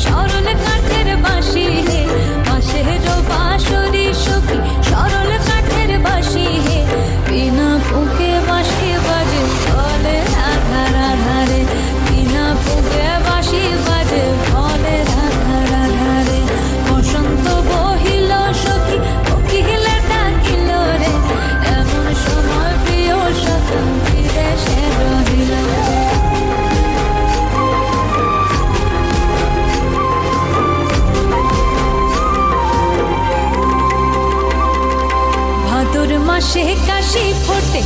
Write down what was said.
Şarkı মাসে কাশি ফোটে